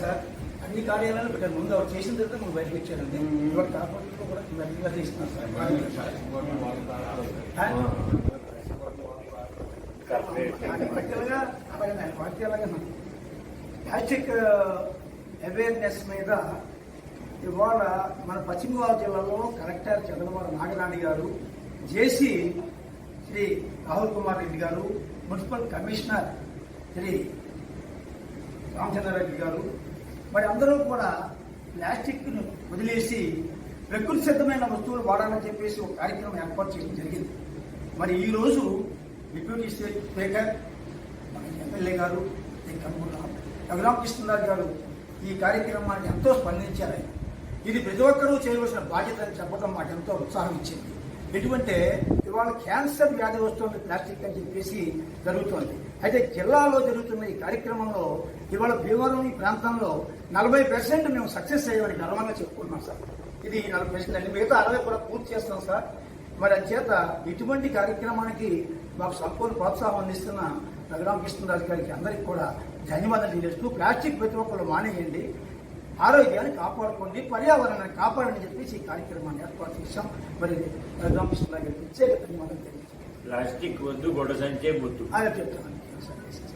Sir అన్ని కార్యాలయాలు పెట్టారు ముందు అవి చేసిన తర్వాత మనం బయటకు వచ్చారండి ఇవాళ కాపాడుతూ కూడా మెల్లగా చేస్తున్నాం సార్ యాచిక్ అవేర్నెస్ మీద ఇవాళ మన పశ్చిమ గోదావరి జిల్లాలో కలెక్టర్ చంద్రబాబు నాగరాణి గారు జేసీ శ్రీ రాహుల్ కుమార్ రెడ్డి గారు మున్సిపల్ కమిషనర్ శ్రీ రామచంద్రారెడ్డి గారు. మరి అందరూ కూడా ప్లాస్టిక్ను వదిలేసి ప్రకృతి సిద్ధమైన వస్తువులు వాడాలని చెప్పేసి ఒక కార్యక్రమం ఏర్పాటు చేయడం జరిగింది. మరి ఈ రోజు డిప్యూటీ స్పీకర్ మన ఎమ్మెల్యే గారు ఈ రఘురామకృష్ణరాజు గారు ఈ కార్యక్రమాన్ని ఎంతో స్పందించారు. ఇది ప్రతి ఒక్కరూ చేయవలసిన బాధ్యత అని చెప్పడం మాకు ఎంతో ఉత్సాహం ఇచ్చింది. ఎటువంటి ఇవాళ క్యాన్సర్ వ్యాధి వస్తుంది ప్లాస్టిక్ అని చెప్పేసి జరుగుతోంది. అయితే జిల్లాలో జరుగుతున్న ఈ కార్యక్రమంలో ఇవాళ భీమవరం ఈ ప్రాంతంలో నలభై పర్సెంట్ మేము సక్సెస్ అయ్యామని గర్వంగా చెప్పుకున్నాం సార్. ఇది నలభై పర్సెంట్ అండి మిగతా అరవై కూడా పూర్తి చేస్తాం సార్. మరి అంచేత ఇటువంటి కార్యక్రమానికి మాకు సంపూర్ణ ప్రోత్సాహం అందిస్తున్న రఘురామకృష్ణరాజు గారికి అందరికీ కూడా ధన్యవాదాలు తెలియజేస్తూ ప్లాస్టిక్ ప్రతి ఒక్కరు మానేయండి. ఆరోగ్యాన్ని కాపాడుకోండి పర్యావరణాన్ని కాపాడని చెప్పేసి ఈ కార్యక్రమాన్ని ఏర్పాటు చేశాం. మరి రఘురామకృష్ణరాజు గారికి ప్రత్యేక ధన్యవాదాలు తెలియజేస్తాం. ప్లాస్టిక్ వద్దు గొడవ సంచే బుద్దు ఆయన చెప్తాను.